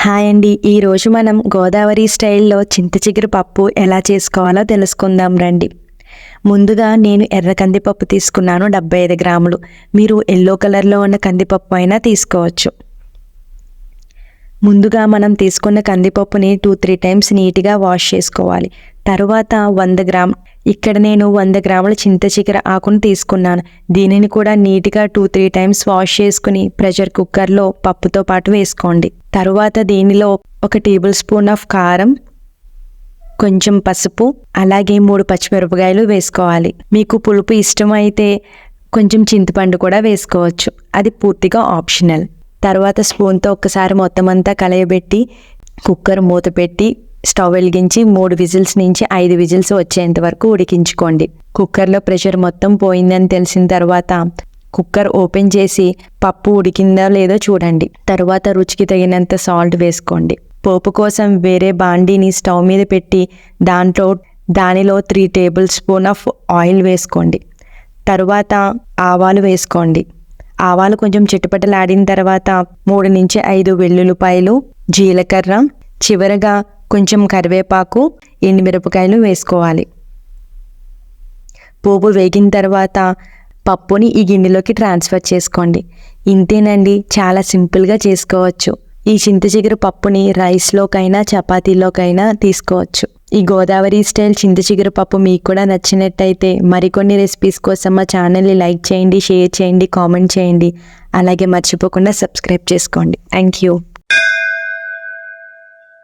Hi అండి. ఈరోజు మనం గోదావరి స్టైల్లో చింతచిగురు పప్పు ఎలా చేసుకోవాలో తెలుసుకుందాం రండి. ముందుగా నేను ఎర్ర కందిపప్పు తీసుకున్నాను డెబ్బై ఐదు గ్రాములు. మీరు ఎల్లో కలర్లో ఉన్న కందిపప్పు అయినా తీసుకోవచ్చు. ముందుగా మనం తీసుకున్న కందిపప్పుని టూ త్రీ టైమ్స్ నీట్గా వాష్ చేసుకోవాలి. తరువాత వంద గ్రామ్ ఇక్కడ నేను వంద గ్రాముల చింతచికర ఆకును తీసుకున్నాను. దీనిని కూడా నీట్గా టూ త్రీ టైమ్స్ వాష్ చేసుకుని ప్రెషర్ కుక్కర్లో పప్పుతో పాటు వేసుకోండి. తరువాత దీనిలో ఒక టేబుల్ స్పూన్ ఆఫ్ కారం కొంచెం పసుపు అలాగే మూడు పచ్చిమిరపకాయలు వేసుకోవాలి. మీకు పులుపు ఇష్టమైతే కొంచెం చింతపండు కూడా వేసుకోవచ్చు. అది పూర్తిగా ఆప్షనల్ తర్వాత స్పూన్తో ఒక్కసారి మొత్తం అంతా కలయబెట్టి కుక్కర్ మూత పెట్టి స్టవ్ వెలిగించి మూడు విజిల్స్ నుంచి ఐదు విజిల్స్ వచ్చేంత వరకు ఉడికించుకోండి. కుక్కర్లో ప్రెషర్ మొత్తం పోయిందని తెలిసిన తర్వాత కుక్కర్ ఓపెన్ చేసి పప్పు ఉడికిందో లేదో చూడండి. తర్వాత రుచికి తగినంత సాల్ట్ వేసుకోండి. పోపు కోసం వేరే బాండీని స్టవ్ మీద పెట్టి దాంట్లో దానిలో three tablespoon of oil వేసుకోండి. తరువాత ఆవాలు వేసుకోండి. ఆవాలు కొంచెం చిటపటలాడిన తర్వాత మూడు నుంచి ఐదు వెల్లుల్లిపాయలు జీలకర్ర చివరగా కొంచెం కరివేపాకు ఎండుమిరపకాయలు వేసుకోవాలి. పోపు వేగిన తర్వాత పప్పుని ఈ గిన్నెలోకి ట్రాన్స్ఫర్ చేసుకోండి. ఇంతేనండి చాలా సింపుల్గా చేసుకోవచ్చు. ఈ చింత చిగురు పప్పుని రైస్లోకైనా చపాతీలోకైనా తీసుకోవచ్చు. ఈ గోదావరి స్టైల్ చింత చిగురు పప్పు మీకు కూడా నచ్చినట్టయితే మరికొన్ని రెసిపీస్ కోసం మా ఛానల్ని లైక్ చేయండి షేర్ చేయండి కామెంట్ చేయండి. అలాగే మర్చిపోకుండా సబ్స్క్రైబ్ చేసుకోండి. Thank you.